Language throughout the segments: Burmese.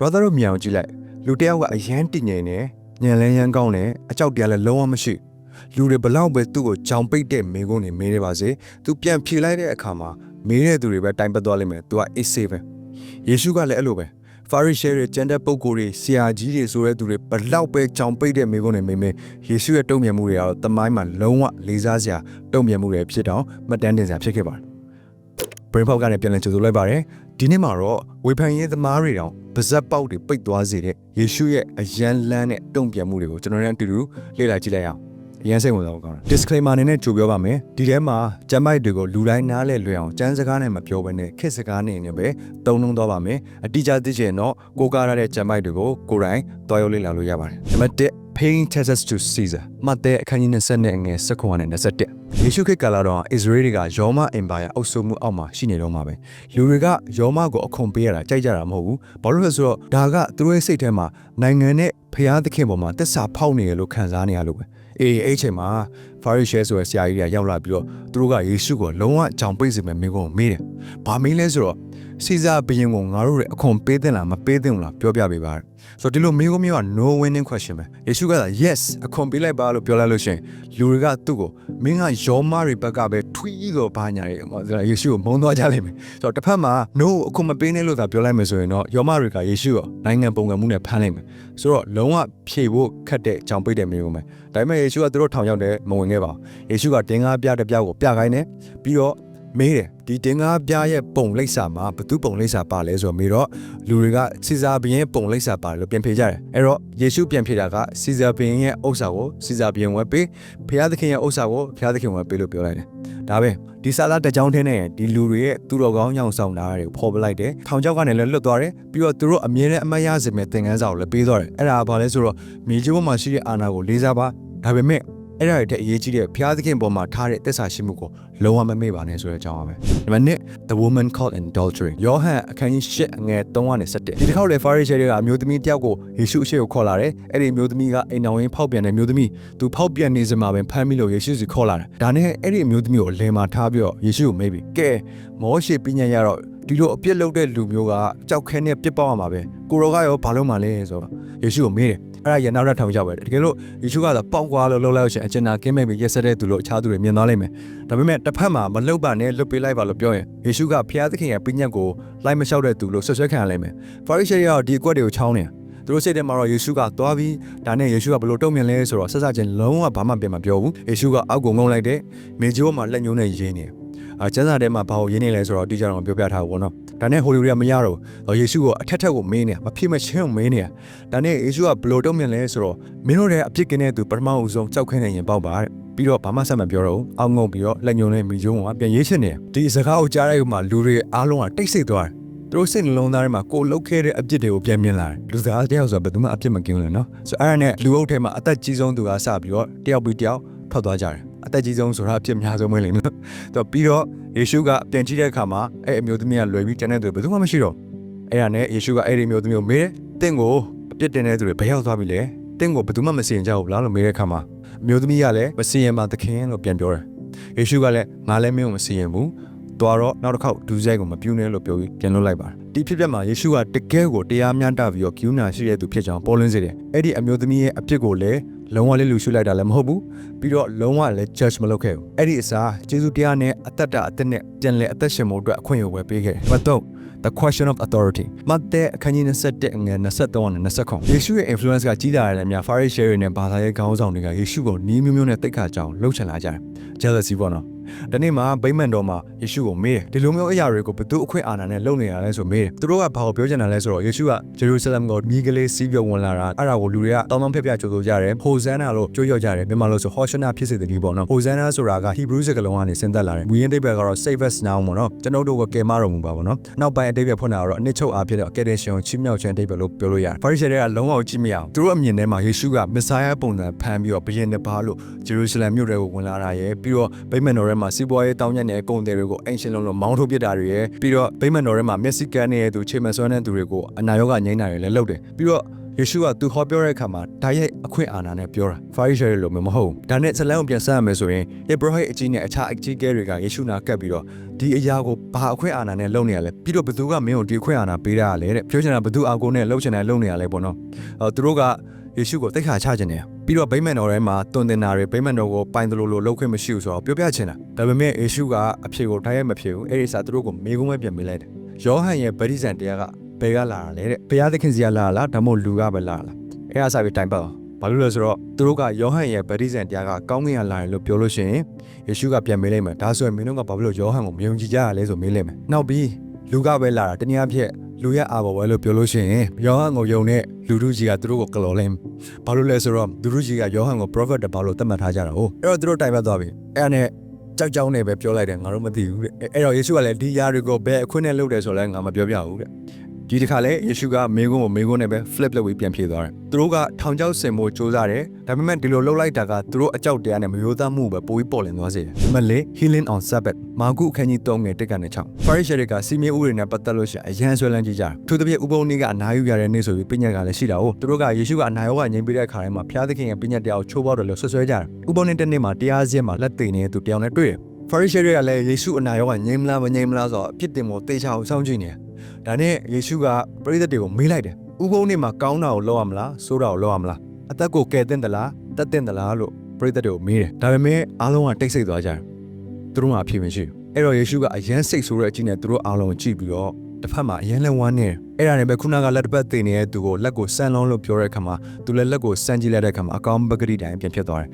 brother တို့မြင်အောင်ကြည့်လိုက်လူတစ်ယောက်ကအရန်တည်ငြိမ်နေညံလဲရမ်းကောင်းတယ်အကြောက်တရားလည်းလုံးဝမရှိလူတွေဘလောက်ပဲသူ့ကိုကြောင်ပိတ်တဲ့မိကုန်းနေမေးနေပါစေသူပြန်ဖြေလိုက်တဲ့အခါမှာမေးတဲ့သူတွေပဲတိုင်ပတ်သွားလိမ့်မယ်သူကအေးဆေးပဲယေရှုကလည်းအဲ့လိုပဲဖာရိရှဲတွေကျန်တဲ့ပုဂ္ဂိုလ်တွေဆရာကြီးတွေဆိုတဲ့သူတွေဘလောက်ပဲကြောင်ပိတ်တဲ့မိကုန်းနေမေးမေးယေရှုရဲ့တုံ့ပြန်မှုတွေကတော့တမိုင်းမှာလုံးဝလေးစားစရာတုံ့ပြန်မှုတွေဖြစ်တော့မှတ်တမ်းတင်စရာဖြစ်ခဲ့ပါတယ် brain pop ကနေပြန်လည်ကြိုဆိုလိုက်ပါတယ် ဒီနေ့မှာတော့ဝေဖန်ရေးသမားတွေတောင်ပါဇက်ပေါက်တွေပိတ်သွားစေတဲ့ယေရှုရဲ့အယံလန်းတဲ့တုံ့ပြန်မှုတွေကိုကျွန်တော်တို့အတူတူလေ့လာကြည့်လိုက်အောင်အရန်စိတ်ဝင်စားဖို့ကောင်းတယ် disclaimer အနေနဲ့ကြိုပြောပါမယ်ဒီထဲမှာကျမ်းပိုက်တွေကိုလူတိုင်းနားလဲလွယ်အောင်ကျမ်းစကားနဲ့မပြောဘဲနဲ့ခက်စကားနဲ့နေပဲသုံးနှုံသွားပါမယ်အတိအကျသိချင်တော့ကိုးကားရတဲ့ကျမ်းပိုက်တွေကိုကိုယ်တိုင်တွားရောက်လေ့လာလို့ရပါတယ်နံပါတ်1 paying taxes to Caesar မတ်တဲ့အခန်းကြီး20နဲ့ငယ်19နဲ့21ယေရှုခရစ်ကာလတော့ Israel တွေကယောမအင်ပါယာအုပ်စုမှုအောက်မှာရှိနေတော့မှာပဲလူတွေကယောမကိုအခွန်ပေးရတာကြိုက်ကြတာမဟုတ်ဘူးဘာလို့လဲဆိုတော့ဒါကသူတို့ရဲ့စိတ်ထဲမှာနိုင်ငံနဲ့ဖျားသခင်ပေါ်မှာတက်စာဖောက်နေရလို့ခံစားနေရလို့ပဲအေးအဲ့ချိန်မှာ Pharisee ဆိုတဲ့ဆရာကြီးတွေကရောက်လာပြီးတော့သူတို့ကယေရှုကိုလုံးဝကြောင်ပိတ်စေမယ်မင်းကိုမေးတယ်ဘာမေးလဲဆိုတော့ စီဇာဘုရင်ကိုငါတို့ရဲ့အခွန်ပေးတဲ့လားမပေးတဲ့ဘူးလားပြောပြပေးပါဆိုတော့ဒီလိုမေးခွန်းမျိုးက no winning question ပဲယေရှုကသာ yes အခွန်ပေးလိုက်ပါလို့ပြောလိုက်လို့ရှိရင်လူတွေကသူ့ကိုမင်းကယောမတွေဘက်ကပဲထွီးတော့ဘာညာတွေဟောဆိုတော့ယေရှုကိုမုန်းသွားကြလိမ့်မယ်ဆိုတော့တစ်ဖက်မှာ no အခွန်မပေးနဲ့လို့သာပြောလိုက်မယ်ဆိုရင်တော့ယောမတွေကယေရှုကိုနိုင်ငံပုံကံမှုနဲ့ဖမ်းလိုက်မယ်ဆိုတော့လုံးဝဖြေဖို့ခက်တဲ့ကြောင်ပိတ်တဲ့မျိုးပဲဒါပေမဲ့ယေရှုကသူတို့ထောင်ရောက်တယ်မဝင်ခဲ့ပါဘူးယေရှုကတင်းကားပြတဲ့ပြောက်ကိုပြခိုင်းတယ်ပြီးတော့ မေးတယ်ဒီတင်ကားပြရဲ့ပုံလိပ်စာမှာဘသူပုံလိပ်စာပါလဲဆိုတော့မေးတော့လူတွေကစီဇာဘုရင်ပုံလိပ်စာပါတယ်လို့ပြန်ဖြေကြတယ်အဲ့တော့ယေရှုပြန်ဖြေတာကစီဇာဘုရင်ရဲ့ဥစ္စာကိုစီဇာဘုရင်ဝယ်ပေးဘုရားသခင်ရဲ့ဥစ္စာကိုဘုရားသခင်ဝယ်ပေးလို့ပြောလိုက်တယ်ဒါပဲဒီစာသားတစ်ကြောင်းထင်းနဲ့ဒီလူတွေရဲ့သူတော်ကောင်းညောင်ဆောင်တာတွေကိုဖော်ပလိုက်တယ်ထောင်ချောက်ကနေလည်းလွတ်သွားတယ်ပြီးတော့သူတို့အမြဲတမ်းအမတ်ရစေမဲ့သင်ခန်းစာကိုလည်းပေးသွားတယ်အဲ့ဒါကဘာလဲဆိုတော့မြေကြီးပေါ်မှာရှိတဲ့အာဏာကိုလေးစားပါဒါပေမဲ့ အဲ့ဒါတွေတဲ့အရေးကြီးတဲ့ဘုရားသခင်ပေါ်မှာထားတဲ့သစ္စာရှိမှုကိုလုံးဝမမေ့ပါနဲ့ဆိုတဲ့အကြောင်းပါပဲဒီမှာနှစ် the woman caught in adultery ယောဟန်အခန်းကြီး၈အငယ်3ကနေ7ဒီတစ်ခေါက်လေ Pharisee တွေကအမျိုးသမီးတယောက်ကိုယေရှုအရှိကိုခေါ်လာတယ်အဲ့ဒီအမျိုးသမီးကအိမ်တော်ရင်းဖောက်ပြန်တဲ့မျိုးသမီးသူဖောက်ပြန်နေစမှာပဲဖမ်းမိလို့ယေရှုစီခေါ်လာတယ်ဒါနဲ့အဲ့ဒီအမျိုးသမီးကိုလယ်မှာထားပြီးတော့ယေရှုကိုမေးပြီကဲမောရှေပညာရတော့ဒီလိုအပြစ်လုပ်တဲ့လူမျိုးကကြောက်ခဲနဲ့ပြစ်ပေါက်ရမှာပဲကိုရောကရောဘာလို့မှလဲဆိုတော့ယေရှုကိုမေးတယ် အဲ့ဒါရနောက်ထပ်ထောင်ရောက်ပဲတကယ်လို့ယေရှုကသာပေါက်ကွာလို့လှုပ်လိုက်ရှင်အကျဉ်းနာကင်းမဲ့ပြီးရက်ဆက်တဲ့သူလို့အခြားသူတွေမြင်သွားလိမ့်မယ်ဒါပေမဲ့တစ်ဖက်မှာမလှုပ်ပါနဲ့လွတ်ပေးလိုက်ပါလို့ပြောရင်ယေရှုကဖျားသခင်ရဲ့ပညတ်ကိုလိုက်မလျှောက်တဲ့သူလို့ဆွဆွဲခံရလိမ့်မယ်ဖာရိရှဲတွေကဒီအကွက်တွေကိုချောင်းနေသူတို့စိတ်ထဲမှာတော့ယေရှုကသွားပြီးဒါနဲ့ယေရှုကဘယ်လိုတုံ့ပြန်လဲဆိုတော့ဆက်စချင်းလုံးဝဘာမှပြန်မပြောဘူးယေရှုကအောက်ကိုငုံလိုက်တယ်မြေကြီးပေါ်မှာလက်ညှိုးနဲ့ရင်းနေတယ်အာကျမ်းစာထဲမှာဘာကိုရင်းနေလဲဆိုတော့တိကျတော့ပြောပြထားဘူးပေါ့နော် ဒါနဲ့ဟိုလူတွေကမရတော့ဘူးယေရှုကိုအထက်ထက်ကိုမင်းနေမဖြစ်မချင်းကိုမင်းနေဒါနဲ့ယေရှုကဘယ်လိုတုံ့ပြန်လဲဆိုတော့မင်းတို့ရဲ့အပြစ်ကင်းတဲ့သူပထမဦးဆုံးကြောက်ခင်းနေရင်ပေါက်ပါတဲ့ပြီးတော့ဘာမှဆက်မပြောတော့ဘူးအောက်ငုံပြီးတော့လက်ညှိုးနဲ့မိကျုံးကပြန်ရေးချင်နေဒီစကားကိုကြားတဲ့အခါမှာလူတွေအားလုံးကတိတ်ဆိတ်သွားတယ်သူတို့စိတ်နှလုံးသားထဲမှာကိုလှုပ်ခဲ့တဲ့အပြစ်တွေကိုပြန်မြင်လာတယ်လူသားတယောက်ဆိုတော့ဘယ်သူမှအပြစ်မကင်းဘူးလေနော်ဆိုတော့အဲ့ဒါနဲ့လူအုပ်ထဲမှာအသက်ကြီးဆုံးသူကစပြီးတော့တယောက်ပြီးတယောက်ထွက်သွားကြတယ် အသက်ကြီးဆုံးဆိုတာအဖြစ်များဆုံးပဲလေနော်တော့ပြီးတော့ယေရှုကပြန်ကြည့်တဲ့အခါမှာအဲ့အမျိုးသမီးကလွယ်ပြီးတန်းတဲ့သူဘယ်သူမှမရှိတော့အဲ့ဒါနဲ့ယေရှုကအဲ့ဒီအမျိုးသမီးကိုမေးတယ်တင့်ကိုအပြစ်တင်တဲ့သူတွေဘယ်ရောက်သွားပြီလဲတင့်ကိုဘယ်သူမှမစင်ကြဘူးလားလို့မေးတဲ့အခါမှာအမျိုးသမီးကလည်းမစင်ရင်ပါသခင်လို့ပြန်ပြောတယ်ယေရှုကလည်းငါလည်းမင်းကိုမစင်ရင်ဘူး သွားတော့နောက်တစ်ခေါက်ဒူးဆိုင်ကိုမပြူးနဲ့လို့ပြောပြီးပြန်လွတ်လိုက်ပါတယ်ဒီဖြစ်ပျက်မှာယေရှုကတကယ်ကိုတရားမျှတပြီးတော့ကျူးနာရှိတဲ့သူဖြစ်ကြောင်းပေါ်လွင်စေတယ်အဲ့ဒီအမျိုးသမီးရဲ့အပြစ်ကိုလည်းလုံးဝလေးလူရှုလိုက်တာလည်းမဟုတ်ဘူးပြီးတော့လုံးဝလည်း judge မလုပ်ခဲ့ဘူးအဲ့ဒီအစားယေရှုတရားနဲ့အသက်တာအသက်နဲ့ပြန်လဲအသက်ရှင်မှုအတွက်အခွင့်အရေးဝယ်ပေးခဲ့တယ်။ဘာတော့ the question of authority မတ်တဲ့အခန်းကြီး27ငွေ23နဲ့29ယေရှုရဲ့ influence ကကြီးလာတယ်များ Pharisee တွေနဲ့ဘာသာရေးခေါင်းဆောင်တွေကယေရှုကိုနီးမျိုးမျိုးနဲ့တိတ်ခါကြောင်လှုပ်ချင်လာကြတယ် jealousy ပေါ့နော် ဒီနေ့မှာဗိမ္မာန်တော်မှာယေရှုကိုမေးတယ်ဒီလိုမျိုးအရာတွေကိုဘယ်သူအခွင့်အာဏာနဲ့လုပ်နေရလဲဆိုမေးတယ်သူတို့ကဘာကိုပြောချင်တာလဲဆိုတော့ယေရှုကဂျေရုဆလမ်ကိုမိကလေးစီးပြုံဝင်လာတာအဲ့ဒါကိုလူတွေကတောင်းတဖက်ပြကြိုဆိုကြတယ်ဟိုဇန်နာလို့ကြွေးကြော်ကြတယ်မြန်မာလို့ဆိုဟောရှနာဖြစ်စေတဲ့ဒီပေါ့နော်ဟိုဇန်နာဆိုတာကဟီဘရူးစကားလုံးကနေဆင်းသက်လာတယ်ဝီယင်းတိတ်ဘက်ကတော့ savest now ပေါ့နော်ကျွန်တော်တို့ကကယ်မတော်မူပါပေါ့နော်နောက်ပိုင်းအတိတ်ဘက်ဖွင့်တာကတော့အနစ်ချုပ်အားဖြစ်တဲ့ accreditation ချီးမြှောက်ခြင်းအတိတ်ဘက်လို့ပြောလို့ရတယ်ဖာရိရှဲတွေကလုံးဝကြည့်မရအောင်သူတို့အမြင်ထဲမှာယေရှုကမစ္ဆာယပုံစံဖန်ပြီးတော့ဘုရင်တစ်ပါးလို့ဂျေရုဆလမ်မြို့တွေကိုဝင်လာတာရယ်ပြီးတော့ဗိမ္မာန်တော်ထဲမှာစီးပွားရေးတောင်းညက်နေတဲ့ကုန်တယ်တွေကိုအင်ရှင်လုံးလုံးမောင်းထုတ်ပစ်တာတွေရယ်ပြီးတော့ဗိမ္မာန်တော်ထဲမှာမျက်စိကန်းနေတဲ့သူချိန်မစွမ်းတဲ့သူတွေကိုအနာရောဂါငိမ့်တာတွေလည်းလုပ်တယ်ပြီးတော့ယေရှုကသူဟောပြောတဲ့အခါမှာဓာတ်ရိုက်အခွင့်အာဏာနဲ့ပြောတာဖာရိရှဲတွေလိုမျိုးမဟုတ်ဘူးဒါနဲ့ဇလန်ကိုပြန်ဆက်ရမယ်ဆိုရင်ယေဘရဟိတ်အကြီးနဲ့အခြားအကြီးကဲတွေကယေရှုနာကပ်ပြီးတော့ဒီအရာကိုဘာအခွင့်အာဏာနဲ့လုပ်နေရလဲပြီးတော့ဘသူကမင်းကိုဒီအခွင့်အာဏာပေးတာလဲတဲ့ပြောချင်တာဘသူအာကိုနဲ့လှုပ်ချင်တယ်လုပ်နေရလဲပေါ့နော်အဲသူတို့က ယေရှုကိုတိတ်ခါချခြင်းတယ်ပြီးတော့ဗိမ္မာန်တော်ထဲမှာတွင်တင်တာတွေဗိမ္မာန်တော်ကိုပိုင်တယ်လို့လို့လှုပ်ခွင့်မရှိဘူးဆိုတော့ပြောပြချင်တာဒါပေမဲ့ယေရှုကအဖြေကိုတိုင်းရိုက်မဖြစ်ဘူးအဲ့ဒီစာသူတို့ကိုမေကုန်းပဲပြန်ပေးလိုက်တယ်ယောဟန်ရဲ့ဗတ္တိဇံတရားကဘယ်ကလာတာလဲတဲ့ဘုရားသခင်စီကလာလားဒါမှမဟုတ်လူကပဲလာလားအဲ့ဒါစာပြီးတိုင်ပတ်အောင်ဘာလို့လဲဆိုတော့သူတို့ကယောဟန်ရဲ့ဗတ္တိဇံတရားကကောင်းကင်ကလာတယ်လို့ပြောလို့ရှိရင်ယေရှုကပြန်မေးလိုက်မယ်ဒါဆိုရင်မင်းတို့ကဘာလို့ယောဟန်ကိုမယုံကြည်ကြရလဲဆိုမေးလိုက်မယ်နောက်ပြီးလူကပဲလာတာတနည်းအားဖြင့် လူရဲ့အာဘော်ပဲလို့ပြောလို့ရှိရင်ယောဟန်ကိုယုံတဲ့လူတို့ကြီးကသူတို့ကိုကလော်လိမ့်ဘာလို့လဲဆိုတော့လူတို့ကြီးကယောဟန်ကို prophet တပါလို့သတ်မှတ်ထားကြတာဟုတ်အဲ့တော့သူတို့တိုင်ပတ်သွားပြီအဲ့ဒါနဲ့ကြောက်ကြောက်နဲ့ပဲပြောလိုက်တယ်ငါတို့မသိဘူးတဲ့အဲ့တော့ယေရှုကလည်းဒီຢာတွေကိုဘယ်အခွင့်နဲ့လုပ်တယ်ဆိုလဲငါမပြောပြဘူးတဲ့ ဒီတစ်ခါလဲယေရှုကမေကုန်းကိုမေကုန်းနဲ့ပဲ flip လုပ်ပြီးပြန်ဖြေသွားတယ်သူတို့ကထောင်ချောက်စင်ဖို့စူးစမ်းတယ်ဒါပေမဲ့ဒီလိုလုပ်လိုက်တာကသူတို့အကြောက်တရားနဲ့မယိုသားမှုပဲပိုပြီးပေါ်လင်သွားစေတယ်နံပါတ်၄ healing on sabbath မာကုအခန်းကြီး3ငယ်တက်ကနေ6 Pharisee တွေကစီမင်းဥတွေနဲ့ပတ်သက်လို့ရှိရင်အရန်ဆွဲလန်းကြည့်ကြတယ်သူတို့ပြဥပုံနေ့ကအနာယူရတဲ့နေ့ဆိုပြီးပြညတ်ကလည်းရှိတာဟုတ်သူတို့ကယေရှုကအနာရောဂါငြိမ်းပေးတဲ့အခါတိုင်းမှာဖျားသခင်ရဲ့ပြညတ်တရားကိုချိုးပေါက်တယ်လို့ဆွဆွဲကြတယ်ဥပုံနေ့တစ်နေ့မှာတရားစင်းမှာလက်သိနေတဲ့သူပြောင်းနဲ့တွေ့တယ် Pharisee တွေကလည်းယေရှုအနာရောဂါငြိမ်းမလားမငြိမ်းမလားဆိုတော့အပြစ်တင်ကိုတေချာအောင်စောင့်ကြည့်နေတယ် ဒါနဲ့ယေရှုကပရိသတ်တွေကိုမေးလိုက်တယ်ဥပုံနေ့မှာကောင်းတာကိုလုပ်ရမလားဆိုးတာကိုလုပ်ရမလားအသက်ကိုကယ်တင်သလားတက်တင်သလားလို့ပရိသတ်တွေကိုမေးတယ်ဒါပေမဲ့အားလုံးကတိတ်ဆိတ်သွားကြတယ်သူတို့ကအဖြစ်မရှိဘူးအဲ့တော့ယေရှုကအယမ်းစိတ်ဆိုးတဲ့အကြည့်နဲ့သူတို့အားလုံးကိုကြည့်ပြီးတော့တစ်ဖက်မှာအယမ်းလဲဝမ်းနေတယ် အဲ့ဒါနဲ့ပဲခုနကလက်တစ်ပတ်တင်နေတဲ့သူကိုလက်ကိုဆန်လုံးလို့ပြောတဲ့အခါမှာသူလည်းလက်ကိုဆန်ကြည့်လိုက်တဲ့အခါမှာအကောင်ပကတိတိုင်းပြန်ဖြစ်သွားတယ်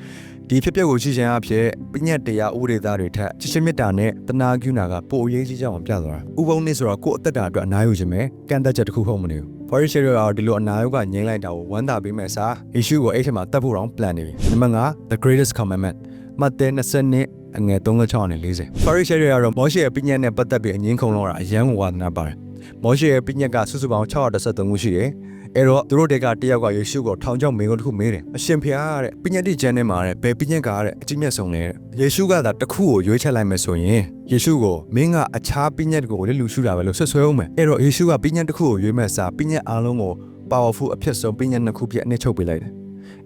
ဒီဖြစ်ပျက်ကိုရှိခြင်းအဖြစ်ပညတ်တရားဥပဒေသားတွေထက်ချစ်ချင်းမေတ္တာနဲ့တနာကျူနာကပိုအရေးကြီးကြောင်းပြသွားတာဥပုံနေ့ဆိုတော့ကိုယ့်အသက်တာအတွက်အနာယူခြင်းပဲကန့်သက်ချက်တစ်ခုဟုတ်မနေဘူး Forest Share ကဒီလိုအနာရောဂါငြိမ်းလိုက်တာကိုဝမ်းသာပေးမဲ့စားယေရှုကိုအဲ့ထက်မှာတတ်ဖို့တောင် plan နေပြီနံပါတ်5 The Greatest Commandment မတ်တဲ20နှစ်အငယ်36နဲ့40 Forest Share ကတော့မောရှေရဲ့ပညတ်နဲ့ပတ်သက်ပြီးအငင်းခုန်လောက်တာအယံဝါဒနာပါတယ် မောရှေရဲ့ပညတ်ကစုစုပေါင်း613ခုရှိတယ်အဲ့တော့သူတို့တွေကတယောက်ကယေရှုကိုထောင်ချောက်မင်းကိုတစ်ခုမေးတယ်အရှင်ဖျားတဲ့ပညတ်တိကျမ်းထဲမှာတဲ့ဘယ်ပညတ်ကတဲ့အကြီးမြတ်ဆုံးလဲတဲ့ယေရှုကသာတစ်ခုကိုရွေးချက်လိုက်မယ်ဆိုရင်ယေရှုကိုမင်းကအခြားပညတ်ကိုလည်းလူရှုတာပဲလို့ဆွဆွဲအောင်မယ်အဲ့တော့ယေရှုကပညတ်တစ်ခုကိုရွေးမဲ့စာပညတ်အားလုံးကို powerful အဖြစ်ဆုံးပညတ်နှစ်ခုပြည့်အနှစ်ချုပ်ပေးလိုက်တယ်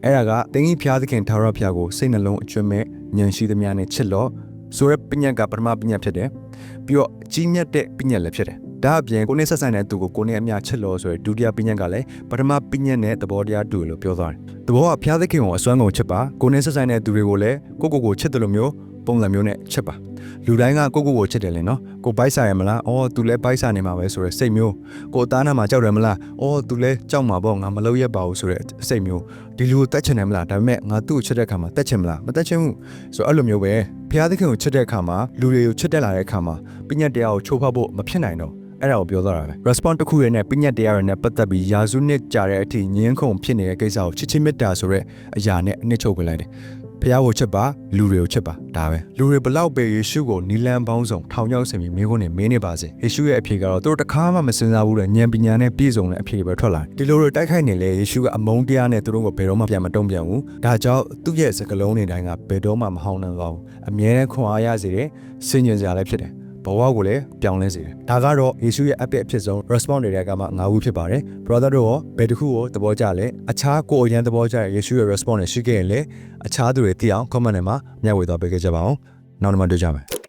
အဲ့ဒါကတင်းကြီးဖျားသခင်ထာဝရဖျားကိုစိတ်နှလုံးအကျွမ်းမဲ့ဉာဏ်ရှိသမျှနဲ့ချစ်လို့ဆိုရဲပညတ်ကပထမပညတ်ဖြစ်တယ်ပြီးတော့အကြီးမြတ်တဲ့ပညတ်လည်းဖြစ်တယ် ဒါအပြင်ကိုနေဆက်ဆံတဲ့သူကိုကိုနေအမြချစ်လို့ဆိုရယ်ဒုတိယပညတ်ကလည်းပထမပညတ်နဲ့သဘောတရားတူတယ်လို့ပြောသွားတယ်။သဘောကဖျားသခင်ကိုအစွမ်းကုန်ချစ်ပါကိုနေဆက်ဆံတဲ့သူတွေကိုလည်းကိုကိုကိုချစ်တယ်လို့မျိုးပုံစံမျိုးနဲ့ချစ်ပါလူတိုင်းကကိုကိုကိုချစ်တယ်လေနော်ကိုဘိုက်စားရမလားအော်သူလည်းဘိုက်စားနေမှာပဲဆိုရယ်စိတ်မျိုးကိုအသားနာမှာကြောက်တယ်မလားအော်သူလည်းကြောက်မှာပေါ့ငါမလုပ်ရက်ပါဘူးဆိုရယ်စိတ်မျိုးဒီလူကိုတတ်ချင်တယ်မလားဒါပေမဲ့ငါသူ့ကိုချစ်တဲ့အခါမှာတတ်ချင်မလားမတတ်ချင်ဘူးဆိုတော့အဲ့လိုမျိုးပဲဖျားသခင်ကိုချစ်တဲ့အခါမှာလူတွေကိုချစ်တက်လာတဲ့အခါမှာပညာတရားကိုချိုးဖောက်ဖို့မဖြစ်နိုင်တော့ အဲ့ဒါကိုပြောသွားတာပဲ response တစ်ခုရနဲ့ပညာတရားရနဲ့ပတ်သက်ပြီးယာစုနှစ်ကြာတဲ့အထိငင်းခုန်ဖြစ်နေတဲ့ကိစ္စကိုချစ်ချင်းမေတ္တာဆိုတဲ့အရာနဲ့အနှစ်ချုပ်ပေးလိုက်တယ်ဖះကိုချစ်ပါလူတွေကိုချစ်ပါဒါပဲလူတွေဘလောက်ပဲယေရှုကိုနီလန်ပေါင်းဆောင်ထောင်ချောက်ဆင်ပြီးမိခွန်းနဲ့မင်းနေပါစေယေရှုရဲ့အဖြေကတော့သူတို့တခါမှမစင်စားဘူးတဲ့ဉာဏ်ပညာနဲ့ပြည့်စုံတဲ့အဖြေပဲထွက်လာတယ်ဒီလိုတွေတိုက်ခိုက်နေလေယေရှုကအမုန်းတရားနဲ့သူတို့ကိုဘယ်တော့မှပြန်မတုံ့ပြန်ဘူးဒါကြောင့်သူ့ရဲ့စကလုံးတွေတိုင်းကဘယ်တော့မှမဟောင်းနှံကောင်းဘူးအမြဲတမ်းခွန်အားရစေတယ်စင်ကြင်စရာလည်းဖြစ်တယ် ဘဝကိုလည်းပြောင်းလဲစေတယ်။ဒါကတော့ယေရှုရဲ့အပစ်အဖြစ်ဆုံး response တွေကမှ၅ခုဖြစ်ပါတယ်။ brother တို့ရောဘယ်တစ်ခုကိုသဘောကျလဲ။အခြားကိုယ်အရင်သဘောကျတဲ့ယေရှုရဲ့ response တွေရှိခဲ့ရင်လည်းအခြားသူတွေသိအောင် comment ထဲမှာမျှဝေသွားပေးခဲ့ကြပါအောင်။နောက်တစ်မှတွေ့ကြမယ်။